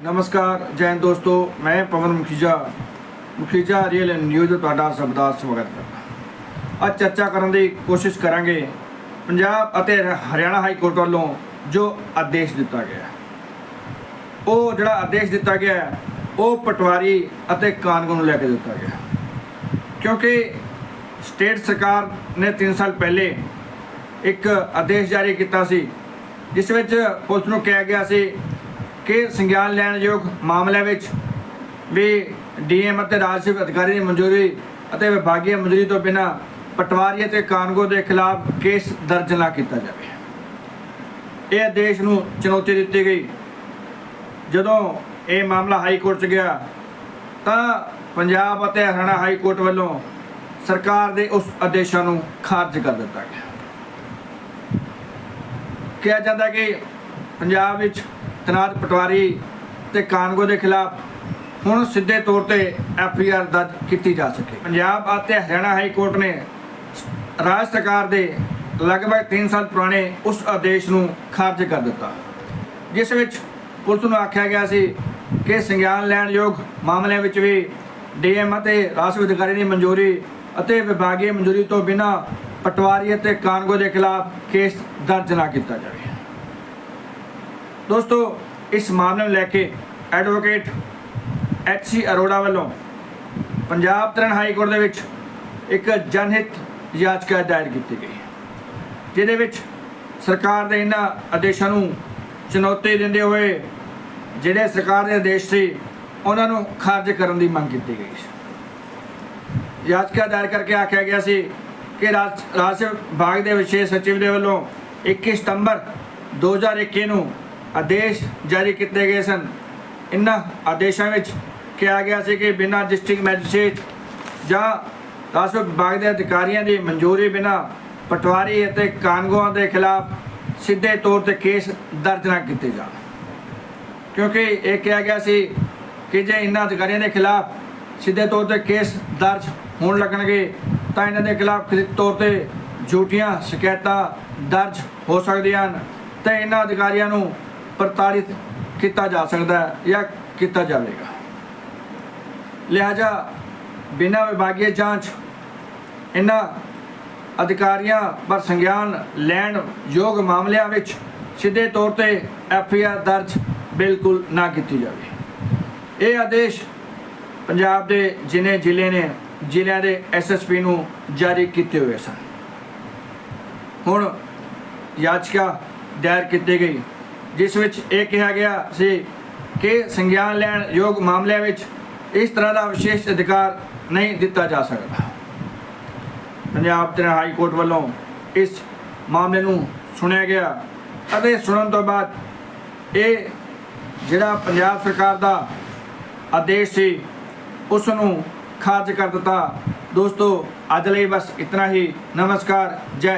ਨਮਸਕਾਰ ਜੈਨ ਦੋਸਤੋ, ਮੈਂ ਪਵਨ ਮੁਖੀਜਾ ਮੁਖੀਜਾ ਰੀਅਲ ਨਿਊਜ਼ ਤੁਹਾਡਾ ਸਭ ਦਾ ਸਵਾਗਤ ਕਰਦਾ ਅੱਜ ਚਰਚਾ ਕਰਨ ਦੀ ਕੋਸ਼ਿਸ਼ ਕਰਾਂਗੇ ਪੰਜਾਬ ਅਤੇ ਰ- ਹਰਿਆਣਾ ਹਾਈ ਕੋਰਟ ਵੱਲੋਂ ਜੋ ਆਦੇਸ਼ ਦਿੱਤਾ ਗਿਆ ਉਹ ਜਿਹੜਾ ਆਦੇਸ਼ ਦਿੱਤਾ ਗਿਆ ਉਹ ਪਟਵਾਰੀ ਅਤੇ ਕਾਨੂੰਨ ਨੂੰ ਲੈ ਕੇ ਦਿੱਤਾ ਗਿਆ ਕਿਉਂਕਿ ਸਟੇਟ ਸਰਕਾਰ ਨੇ 3 ਸਾਲ ਪਹਿਲੇ ਇੱਕ ਆਦੇਸ਼ ਜਾਰੀ ਕੀਤਾ ਸੀ, ਜਿਸ ਵਿੱਚ ਪੁਲਿਸ ਨੂੰ ਕਿਹਾ ਗਿਆ ਸੀ ਕਿ ਸੰਗਿਆਨ ਲੈਣ ਯੋਗ ਮਾਮਲਿਆਂ ਵਿੱਚ ਵੀ ਡੀਐਮ ਅਤੇ ਰਾਜ ਰਾਜਸਿਵ ਅਧਿਕਾਰੀ ਦੀ ਮਨਜ਼ੂਰੀ ਅਤੇ ਵਿਭਾਗੀ ਮਨਜ਼ੂਰੀ ਤੋਂ ਬਿਨਾਂ ਪਟਵਾਰੀ ਅਤੇ ਕਾਨੂੰਗੋ ਦੇ ਖਿਲਾਫ ਕੇਸ ਦਰਜ ਨਾ ਕੀਤਾ ਜਾਵੇ। ਇਹ ਆਦੇਸ਼ ਨੂੰ ਚੁਣੌਤੀ ਦਿੱਤੀ ਗਈ। ਜਦੋਂ ਇਹ ਮਾਮਲਾ ਹਾਈ ਕੋਰਟ 'ਚ ਗਿਆ, ਤਾਂ ਪੰਜਾਬ ਅਤੇ ਹਰਿਆਣਾ ਹਾਈ ਕੋਰਟ ਵੱਲੋਂ ਸਰਕਾਰ ਦੇ ਉਸ ਆਦੇਸ਼ਾਂ ਨੂੰ ਖਾਰਜ ਕਰ ਦਿੱਤਾ ਗਿਆ। ਕਿਹਾ ਜਾਂਦਾ ਕਿ ਪੰਜਾਬ ਵਿੱਚ ਤਨਾਤ ਪਟਵਾਰੀ ਤੇ ਕਾਨਗੋ ਦੇ ਖਿਲਾਫ ਹੁਣ ਸਿੱਧੇ ਤੌਰ ਤੇ ਐਫ ਆਈ ਆਰ ਦਰਜ ਕੀਤੀ ਜਾ ਸਕੇ। ਪੰਜਾਬ ਅਤੇ ਹਰਿਆਣਾ ਹਾਈ ਕੋਰਟ ਨੇ ਰਾਜ ਸਰਕਾਰ ਦੇ ਲਗਭਗ 3 ਸਾਲ ਪੁਰਾਣੇ ਉਸ ਆਦੇਸ਼ ਨੂੰ ਖਾਰਜ ਕਰ ਦਿੱਤਾ। ਜਿਸ ਵਿੱਚ ਪੁਲਿਸ ਨੂੰ ਆਖਿਆ ਗਿਆ ਸੀ ਕਿ ਸੰਗਿਆਨ ਲੈਣ ਯੋਗ ਮਾਮਲਿਆਂ ਵਿੱਚ ਵੀ ਡੀਐਮ ਅਤੇ ਰਾਜਸਵ ਅਧਿਕਾਰੀ ਦੀ ਮਨਜ਼ੂਰੀ ਅਤੇ ਵਿਭਾਗੀ ਮਨਜ਼ੂਰੀ ਤੋਂ ਬਿਨਾਂ ਪਟਵਾਰੀ ਅਤੇ ਕਾਨਗੋ ਦੇ ਖਿਲਾਫ ਕੇਸ ਦਰਜ ਨਾ ਕੀਤਾ ਜਾਵੇ। ਦੋਸਤੋ, ਇਸ ਮਾਮਲੇ ਨੂੰ ਲੈ ਕੇ ਐਡਵੋਕੇਟ ਐਚ ਸੀ ਅਰੋੜਾ ਵੱਲੋਂ ਪੰਜਾਬ ਤਰਨ ਹਾਈ ਕੋਰਟ ਦੇ ਵਿੱਚ ਇੱਕ ਜਨਹਿਤ ਯਾਚਕਾ ਦਾਇਰ ਕੀਤੀ ਗਈ ਜਿਹਦੇ ਵਿੱਚ ਸਰਕਾਰ ਦੇ ਇਹਨਾਂ ਆਦੇਸ਼ਾਂ ਨੂੰ ਚੁਣੌਤੀ ਦਿੰਦੇ ਹੋਏ ਜਿਹੜੇ ਸਰਕਾਰ ਦੇ ਆਦੇਸ਼ ਸੀ, ਉਹਨਾਂ ਨੂੰ ਖਾਰਜ ਕਰਨ ਦੀ ਮੰਗ ਕੀਤੀ ਗਈ ਸੀ। ਯਾਚਕਾ ਦਾਇਰ ਕਰਕੇ ਆਖਿਆ ਗਿਆ ਸੀ ਕਿ ਰਾਜ ਰਾਜ ਵਿਭਾਗ ਦੇ ਵਿਸ਼ੇਸ਼ ਸਚਿਵ ਦੇ ਵੱਲੋਂ 21 ਸਤੰਬਰ 2021 ਨੂੰ ਆਦੇਸ਼ ਜਾਰੀ ਕੀਤੇ ਗਏ ਸਨ। ਇਨ੍ਹਾਂ ਆਦੇਸ਼ਾਂ ਵਿੱਚ ਕਿਹਾ ਗਿਆ ਸੀ ਕਿ ਬਿਨਾਂ ਡਿਸਟ੍ਰਿਕਟ ਮੈਜਿਸਟ੍ਰੇਟ ਜਾਂ ਰਾਜ ਵਿਭਾਗ ਦੇ ਅਧਿਕਾਰੀਆਂ ਦੀ ਮਨਜ਼ੂਰੀ ਬਿਨਾਂ ਪਟਵਾਰੀ ਅਤੇ ਕਾਨੂੰਗੋਆਂ ਦੇ ਖਿਲਾਫ ਸਿੱਧੇ ਤੌਰ ਤੇ ਕੇਸ ਦਰਜ ਨਾ ਕੀਤੇ ਜਾਣ। ਕਿਉਂਕਿ ਇਹ ਕਿਹਾ ਗਿਆ ਸੀ ਕਿ ਜੇ ਇਹਨਾਂ ਅਧਿਕਾਰੀਆਂ ਦੇ ਖਿਲਾਫ ਸਿੱਧੇ ਤੌਰ ਤੇ ਕੇਸ ਦਰਜ ਹੋਣ ਲੱਗਣਗੇ, ਤਾਂ ਇਹਨਾਂ ਦੇ ਖਿਲਾਫ ਕਥਿਤ ਤੌਰ ਤੇ ਝੂਠੀਆਂ ਸ਼ਿਕਾਇਤਾਂ ਦਰਜ ਹੋ ਸਕਦੀਆਂ ਹਨ ਤੇ ਇਹਨਾਂ ਅਧਿਕਾਰੀਆਂ ਨੂੰ ਪ੍ਰਤਾੜਿਤ ਕੀਤਾ ਜਾ ਸਕਦਾ ਹੈ ਜਾਂ ਕੀਤਾ ਜਾਵੇਗਾ। ਲਿਹਾਜ਼ਾ ਬਿਨਾਂ ਵਿਭਾਗੀ ਜਾਂਚ ਇਹਨਾਂ ਅਧਿਕਾਰੀਆਂ ਪਰ ਸੰਗਿਆਨ ਲੈਣ ਯੋਗ ਮਾਮਲਿਆਂ ਵਿੱਚ ਸਿੱਧੇ ਤੌਰ ਤੇ ਐਫ ਆਈ ਆਰ ਦਰਜ ਬਿਲਕੁਲ ਨਾ ਕੀਤੀ ਜਾਵੇ। ਇਹ ਆਦੇਸ਼ ਪੰਜਾਬ ਦੇ ਜਿਨੇ ਜ਼ਿਲ੍ਹੇ ਨੇ, ਜ਼ਿਲ੍ਹਿਆਂ ਦੇ ਐਸਐਸਪੀ ਨੂੰ ਜਾਰੀ ਕੀਤੇ ਹੋਏ ਸਨ। ਹੁਣ ਯਾਚਕਾ ਦਾਇਰ ਕੀਤੀ ਗਈ। ਜਿਸ ਵਿੱਚ ਇਹ ਕਿਹਾ ਗਿਆ ਸੀ ਕਿ ਸੰਗਿਆਨ ਲੈਣ ਯੋਗ ਮਾਮਲਿਆਂ ਵਿੱਚ ਇਸ ਤਰ੍ਹਾਂ ਦਾ ਵਿਸ਼ੇਸ਼ ਅਧਿਕਾਰ ਨਹੀਂ ਦਿੱਤਾ ਜਾ ਸਕਦਾ। ਪੰਜਾਬ ਦੇ ਹਾਈ ਕੋਰਟ ਵੱਲੋਂ ਇਸ ਮਾਮਲੇ ਨੂੰ ਸੁਣਿਆ ਗਿਆ ਅਤੇ ਸੁਣਨ ਤੋਂ ਬਾਅਦ ਇਹ ਜਿਹੜਾ ਪੰਜਾਬ ਸਰਕਾਰ ਦਾ ਆਦੇਸ਼ ਸੀ ਉਸ ਨੂੰ ਖਾਰਜ ਕਰ ਦਿੱਤਾ। ਦੋਸਤੋ, ਅੱਜ ਲਈ ਬਸ ਇਤਨਾ ਹੀ। ਨਮਸਕਾਰ, ਜੈ